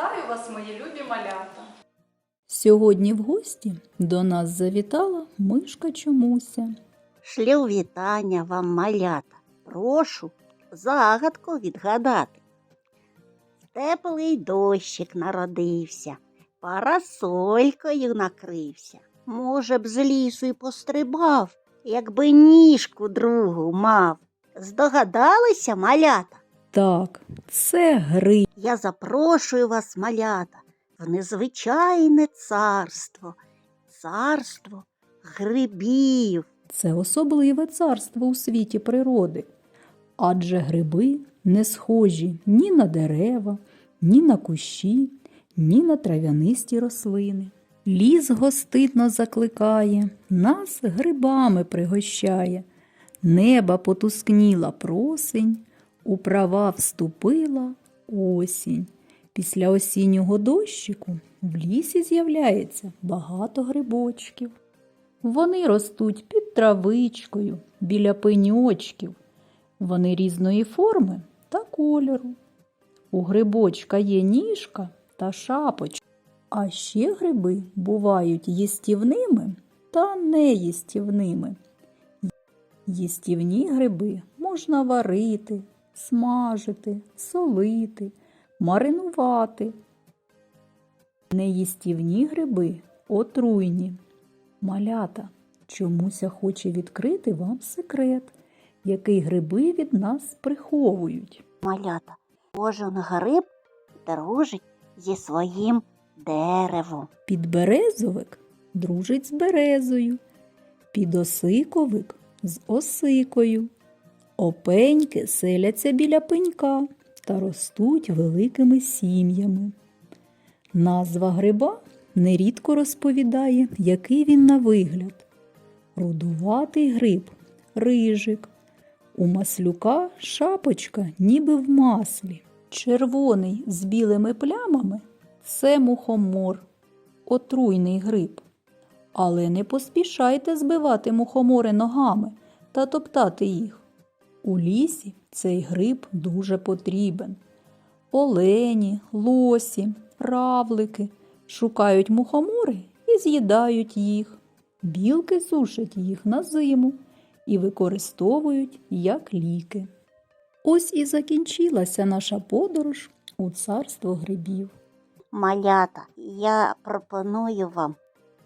Вітаю вас, мої любі малята! Сьогодні в гості до нас завітала мишка чомуся. Шлю вітання вам, малята. Прошу загадку відгадати. Теплий дощик народився, парасолькою накрився. Може б, з лісу й пострибав, якби ніжку другу мав. Здогадалися, малята? Так, це гриб. Я запрошую вас, малята, в незвичайне царство, царство грибів. Це особливе царство у світі природи. Адже гриби не схожі ні на дерева, ні на кущі, ні на трав'янисті рослини. Ліс гоститно закликає, нас грибами пригощає. Неба потускніла просень, у права вступила осінь. Після осіннього дощику в лісі з'являється багато грибочків. Вони ростуть під травичкою, біля пеньочків. Вони різної форми та кольору. У грибочка є ніжка та шапочка. А ще гриби бувають їстівними та неїстівними. Їстівні гриби можна варити, смажити, солити, маринувати. Неїстівні гриби отруйні. Малята, чомуся хоче відкрити вам секрет, який гриби від нас приховують. Малята, кожен гриб дружить зі своїм деревом. Підберезовик дружить з березою, підосиковик з осикою. Опеньки селяться біля пенька та ростуть великими сім'ями. Назва гриба нерідко розповідає, який він на вигляд. Рудуватий гриб рижик. У маслюка шапочка ніби в маслі. Червоний з білими плямами це мухомор, отруйний гриб. Але не поспішайте збивати мухомори ногами та топтати їх. У лісі цей гриб дуже потрібен. Олені, лосі, равлики шукають мухомори і з'їдають їх. Білки сушать їх на зиму і використовують як ліки. Ось і закінчилася наша подорож у царство грибів. Малята, я пропоную вам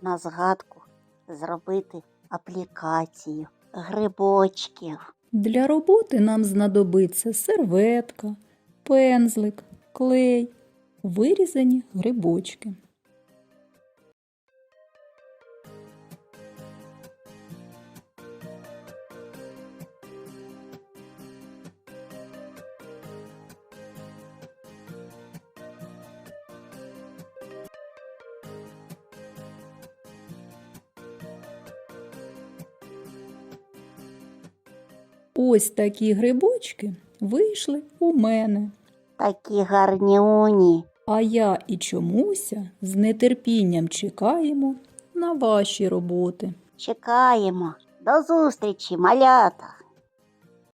на згадку зробити аплікацію грибочків. Для роботи нам знадобиться серветка, пензлик, клей, вирізані грибочки. Ось такі грибочки вийшли у мене. Такі гарнюні. А я і чомуся з нетерпінням чекаємо на ваші роботи. Чекаємо. До зустрічі, малята!